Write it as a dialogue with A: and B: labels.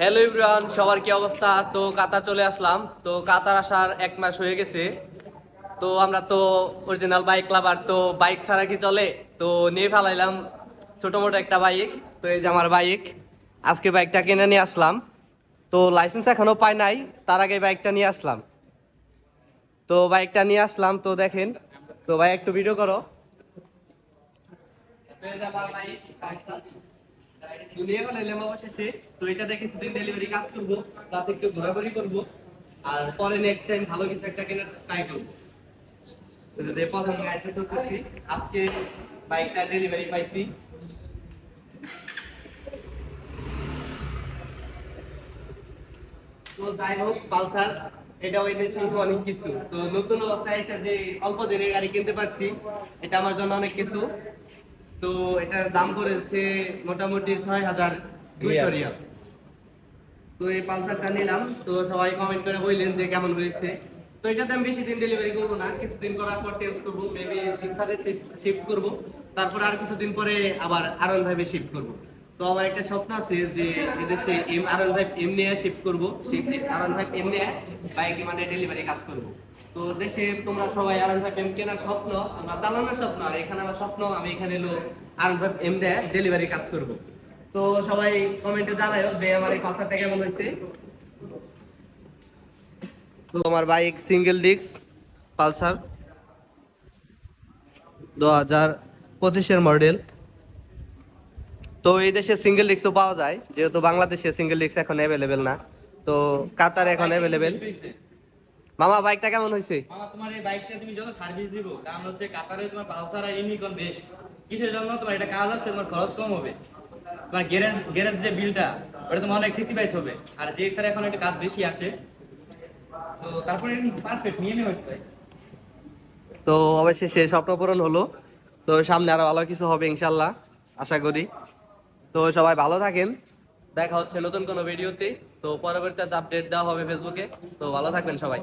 A: Hello Ibran সবার কি অবস্থা? তো কাতার চলে আসলাম। তো কাতার আসার এক মাস হয়ে গেছে। তো আমরা তো অরিজিনাল বাইক লাভার তো বাইক ছাড়া কি চলে? তো নিয়ে ফেলাইলাম ছোট মোটো একটা বাইক তো এই যে আমার বাইক আজকে বাইকটা কিনে নিয়ে আসলাম। তো লাইসেন্স এখনও পাই নাই, তার আগে বাইকটা নিয়ে আসলাম। তো বাইকটা নিয়ে আসলাম, তো দেখেন। তো ভাই, একটু ভিডিও করো। দুনিয়া তো এটাতে কিছুদিন ডেলিভারি কাজ করব প্লাস একটু ঘোরাঘুরি করব, আর পরে নেক্সট টাইম ভালো কিছু একটা কেনার ট্রাই করব। যাই হোক, পালসার এটা ওই অনেক কিছু। তো নতুন অবস্থায় যে অল্প দিনে গাড়ি কিনতে পারছি, এটা আমার জন্য অনেক কিছু। তো এটার দাম পড়েছে মোটামুটি ছয় হাজার দুইশো রিয়াল। তো এই পালসারটা নিলাম তো সবাই কমেন্ট করে বললেন যে কেমন হয়েছে। তো এটাতে আমি বেশি দিন ডেলিভারি করব না কিছুদিন করার পর চেঞ্জ করব মেবি জিক্সারে শিফট করব। তারপর আর কিছুদিন পরে আবার আরন ভাইবে শিফট করব। তো আমার একটা স্বপ্ন আছে যে এদেশে এম আরন ভাই এম নিয়ে শিফট করব শিফট আরন ভাই এম নিয়ে বাইকে মানে ডেলিভারি কাজ করব। তো দেশে তোমরা সবাই ভাই এম কেনার স্বপ্ন, আমরা চালানোর স্বপ্ন, আর এখানে আমার স্বপ্ন, আমি এখানে এলো আরন ভাই এম দেয় ডেলিভারি কাজ করব। তো সবাই কমেন্টে জানাও যে আমার এই পালসারটা কেমন হয়েছে। তো বাইক সিঙ্গেল ডিস্ক পালসার দু হাজার পঁচিশের মডেল তো এই দেশে সিঙ্গেল ডিস্কও পাওয়া যায়, যেহেতু বাংলাদেশে সিঙ্গেল ডিস্ক এখন অ্যাভেলেবেল না। তো কাতার এখন অ্যাভেলেবেল মামা বাইকটা কেমন হয়েছে?
B: মামা তোমার এই বাইকটা তুমি যত সার্ভিস দিব কারণ হচ্ছে কাতারে তোমার পালসার আর ইউনিকন বেস্ট কিসের জন্য? তোমার এটা কাজ আসছে তোমার খরচ কম হবে। তোমার গ্যারেজ গ্যারেজ যে বিলটা ওটা তোমার অনেক স্যাক্রিফাইস হবে। আর যে এক্সার এখন একটা কাজ বেশি আসে তো তারপরে পারফেক্ট নিয়ে নেওয়া হচ্ছে
A: তো অবশেষে স্বপ্ন পূরণ হলো। তো সামনে আরও ভালো কিছু হবে ইনশাল্লাহ আশা করি। তো সবাই ভালো থাকেন। দেখা হচ্ছে নতুন কোনো ভিডিওতে। তো পরবর্তীতে আপডেট দেওয়া হবে ফেসবুকে তো ভালো থাকবেন সবাই।